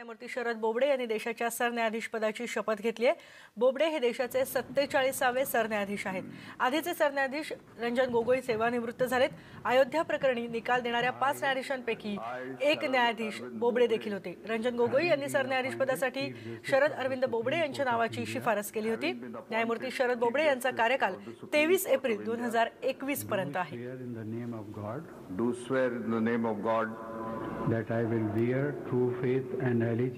न्यायमूर्ती शरद बोबडे यांनी देशाच्या सरन्यायाधीशपदाची शपथ घेतली आहे. बोबडे हे देशाचे सत्तेचाळीसावे सरन्यायाधीश आहेत. आधीचे सरन्यायाधीश रंजन गोगोई सेवानिवृत्त झालेत. अयोध्या प्रकरणी निकाल देणाऱ्या पाच न्यायाधीशांपैकी एक न्यायाधीश बोबडे देखील होते. रंजन गोगोई यांनी सरन्यायाधीशपदासाठी शरद अरविंद बोबडे यांच्या नावाची शिफारस केली होती. न्यायमूर्ती शरद बोबडे यांचा कार्यकाल तेवीस एप्रिल दोन हजार एकवीस पर्यंत आहे.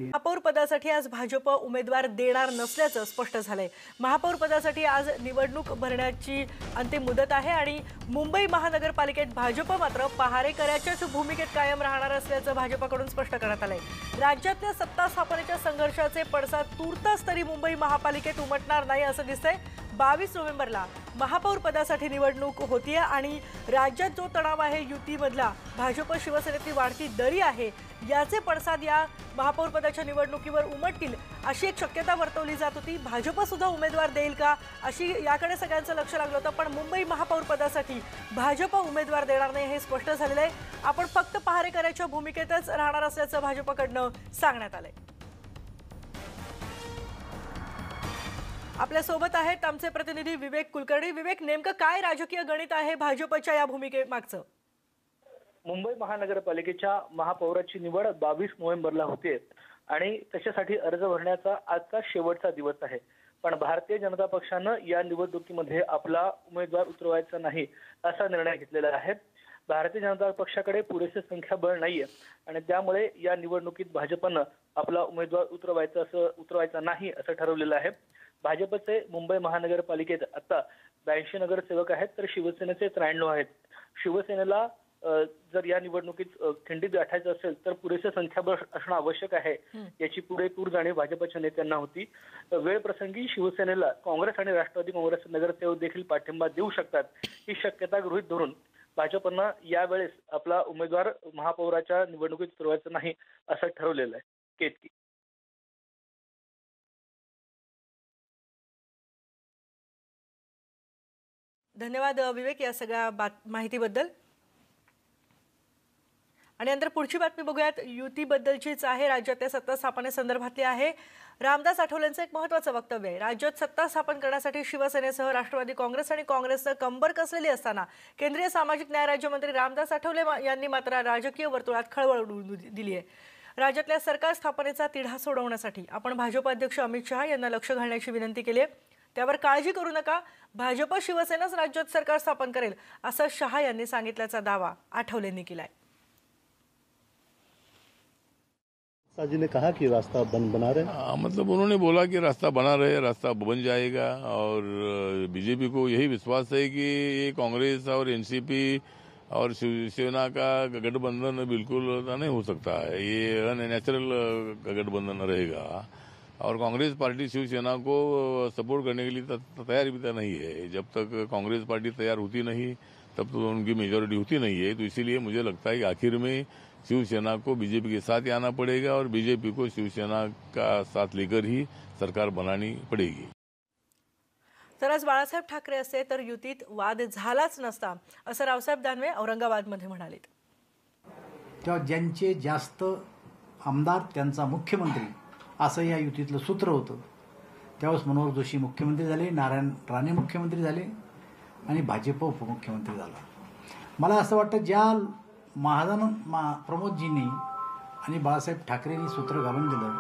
महापौर पदासाठी आज भाजप उमेदवार देणार नसल्याचं स्पष्ट झालंय. महापौर पदासाठी आज निवडणूक भरण्याची अंतिम मुदत आहे आणि मुंबई महानगरपालिकेत भाजप मात्र पहारेकऱ्याच्याच भूमिकेत कायम राहणार असल्याचं भाजपकडून स्पष्ट करण्यात आलंय. राज्यातल्या सत्ता स्थापनेच्या संघर्षाचे पडसाद तूर्तास तरी मुंबई महापालिकेत उमटणार नाही असं दिसतंय. बावीस नोव्हेंबरला महापौर पदासाठी निवडणूक होतीये आणि राज्यात जो तणाव आहे युतीमधला भाजप शिवसेनेतली वाढती दरी आहे याचे पडसाद या महापौर पदाच्या निवडणुकीवर उमटतील अशी एक शक्यता वर्तवली जात होती. भाजप सुद्धा उमेदवार देईल का अशी याकडे सगळ्यांचं लक्ष लागलं होतं पण मुंबई महापौर पदासाठी भाजप उमेदवार देणार नाही हे स्पष्ट झालेलं आहे. आपण फक्त पहारेकऱ्याच्या भूमिकेतच राहणार असल्याचं भाजपकडनं सांगण्यात आलंय. आपल्यासोबत आहेत आमचे प्रतिनिधी विवेक कुलकर्णी. विवेक नेमकं काय राजकीय गणित आहे भाजपच्या या भूमिकेमागचं? मुंबई महानगरपालिकेच्या महापौराची निवड बावीस नोव्हेंबरला होते आणि त्याच्यासाठी अर्ज भरण्याचा आजचा शेवटचा दिवस आहे. पण भारतीय जनता पक्षानं या निवडणुकीमध्ये आपला उमेदवार उतरवायचा नाही असा निर्णय घेतलेला आहे. भारतीय जनता पक्षाकडे पुरेसे संख्याबळ नाहीये आणि त्यामुळे या निवडणुकीत भाजपनं आपला उमेदवार उतरवायचा असं उतरवायचा नाही असं ठरवलेलं आहे. भाजपचे मुंबई महानगरपालिकेत आता ब्याऐंशी नगरसेवक आहेत तर शिवसेनेचे त्र्याण्णव आहेत. शिवसेनेला जर या निवडणुकीत खिंडीत गाठायचं असेल तर पुरेसे संख्याबळ असणं आवश्यक आहे. याची पुरेपूर जाणीव भाजपच्या नेत्यांना होती. वेळ प्रसंगी शिवसेनेला काँग्रेस आणि राष्ट्रवादी काँग्रेस नगरसेवक देखील पाठिंबा देऊ शकतात ही शक्यता गृहीत धरून भाजपनं यावेळेस आपला उमेदवार महापौराच्या निवडणुकीत उतरवायचा नाही असं ठरवलेलं आहे. केतकी धन्यवाद विवेक या सगळ्या बात माहितीबद्दल. आणि नंतर पुढची बातमी बघूयात. युतीबद्दलचीच आहे. राज्यातल्या सत्ता स्थापनेसंदर्भातली आहे. रामदास आठवलेंचं एक महत्वाचं वक्तव्य आहे. राज्यात सत्ता स्थापन करण्यासाठी शिवसेनेसह राष्ट्रवादी काँग्रेस आणि काँग्रेसनं कंबर कसलेली असताना केंद्रीय सामाजिक न्याय राज्यमंत्री रामदास आठवले मा- यांनी मात्र राजकीय वर्तुळात खळबळ उडून दिली आहे राज्यातल्या सरकार स्थापनेचा तिढा सोडवण्यासाठी आपण भाजप अध्यक्ष अमित शहा यांना लक्ष घालण्याची विनंती केली आहे त्यावर काळजी करू नका. भाजप शिवसेनाच राज्यात सरकार स्थापन करेल असं शहा यांनी सांगितल्याचा दावा आठवलेंनी केलाय जी ने कहा कि रास्ता बन बना रहे? हैं। हाँ, मतलब उन्होंने बोला कि रास्ता बना रहे रास्ता बन जाएगा और बीजेपी को यही विश्वास है कि ये कांग्रेस और एनसीपी और शिवसेना का गठबंधन बिल्कुल नहीं हो सकता है। ये अननेचुरल गठबंधन रहेगा। और कांग्रेस पार्टी शिवसेना को सपोर्ट करने के लिए तैयार भी तो नहीं है। जब तक कांग्रेस पार्टी तैयार होती नहीं तब तो उनकी मेजोरिटी होती नहीं है। तो इसीलिए मुझे लगता है कि आखिर में शिवसेना को बीजेपी के साथ ही आना पड़ेगा और बीजेपी को शिवसेना का साथ लेकर ही सरकार बनानी पड़ेगी। तर आज बाळासाहेब ठाकरे असते तर युतीत वाद झालाच नसता असं रावसाहेब दानवे औरंगाबादमध्ये म्हणालेत. तेव्हा ज्यांचे जास्त आमदार त्यांचा मुख्यमंत्री असं या युतीतलं सूत्र होतं. त्यावेळेस मनोहर जोशी मुख्यमंत्री झाले नारायण राणे मुख्यमंत्री झाले आणि भाजप उपमुख्यमंत्री झाला. मला असं वाटतं ज्या महाजन मा प्रमोदजींनी आणि बाळासाहेब ठाकरेंनी सूत्र घालून दिलं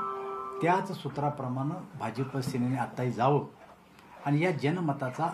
त्याच सूत्राप्रमाणे भाजप सेनेने आत्ताही जावं. आणि या जनमताचा